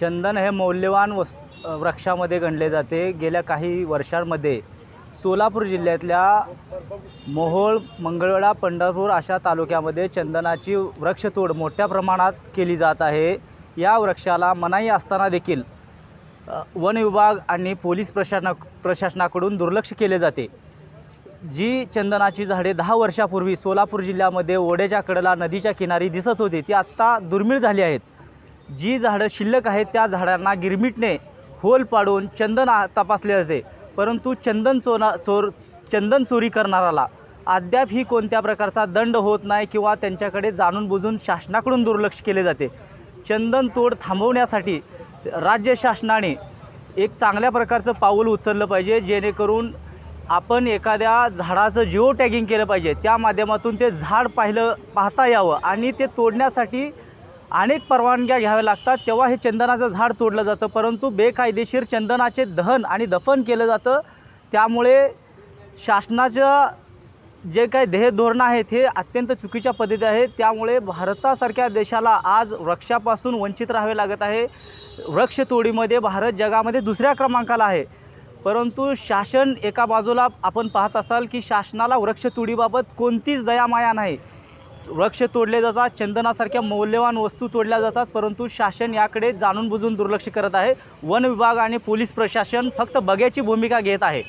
चंदन हे मौल्यवान वस् वृक्षामध्ये गणले जाते. गेल्या काही वर्षांमध्ये सोलापूर जिल्ह्यातल्या मोहोळ मंगळवेढा पंढरपूर अशा तालुक्यामध्ये चंदनाची वृक्षतोड मोठ्या प्रमाणात केली जात आहे. या वृक्षाला मनाई असताना देखील वन विभाग आणि पोलीस प्रशासना प्रशासनाकडून दुर्लक्ष केले जाते. जी चंदनाची झाडे दहा वर्षापूर्वी सोलापूर जिल्ह्यामध्ये ओढ्याच्या कडला नदीच्या किनारी दिसत होती ती आत्ता दुर्मिळ झाली आहेत. जी झाडं शिल्लक आहेत त्या झाडांना गिरमिटने होल पाडून चंदन आ- तपासले जाते. परंतु चंदन चोना चोर चंदन चोरी करणाराला अद्याप ही कोणत्या प्रकारचा दंड होत नाही किंवा त्यांच्याकडे जाणून बुजून शासनाकडून दुर्लक्ष केले जाते. चंदन तोड थांबवण्यासाठी राज्य शासनाने एक चांगल्या प्रकारचं पाऊल उचललं पाहिजे जेणेकरून आपण एखाद्या झाडाचं जिओ टॅगिंग केलं पाहिजे. त्या माध्यमातून ते झाड पाहिलं पाहता यावं आणि ते तोडण्यासाठी अनेक परवानग्या घ्याव्या लागतात तेव्हा हे चंदनाचं झाड तोडलं जातं. परंतु बेकायदेशीर चंदनाचे दहन आणि दफन केलं जातं. त्यामुळे शासनाचं जे काही ध्येय धोरणं आहेत हे अत्यंत चुकीच्या पद्धती आहेत. त्यामुळे भारतासारख्या देशाला आज वृक्षापासून वंचित राहावे लागत आहे. वृक्षतोडीमध्ये भारत जगामध्ये दुसऱ्या क्रमांकाला आहे. परंतु शासन एका बाजूला आपण पाहत असाल की शासनाला वृक्षतोडीबाबत कोणतीच दयामाया नाही. वृक्ष तोडले जातात चंदनासारख्या मौल्यवान वस्तू तोडल्या जातात परंतु शासन याकडे जाणून बुजून दुर्लक्ष करत आहे. वन विभाग आणि पोलीस प्रशासन फक्त बघ्याची भूमिका घेत आहे.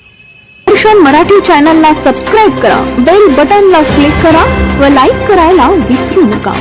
मराठी चॅनलला सबस्क्राईब करा बेल बटनला क्लिक करा व लाईक करायला विसरू नका.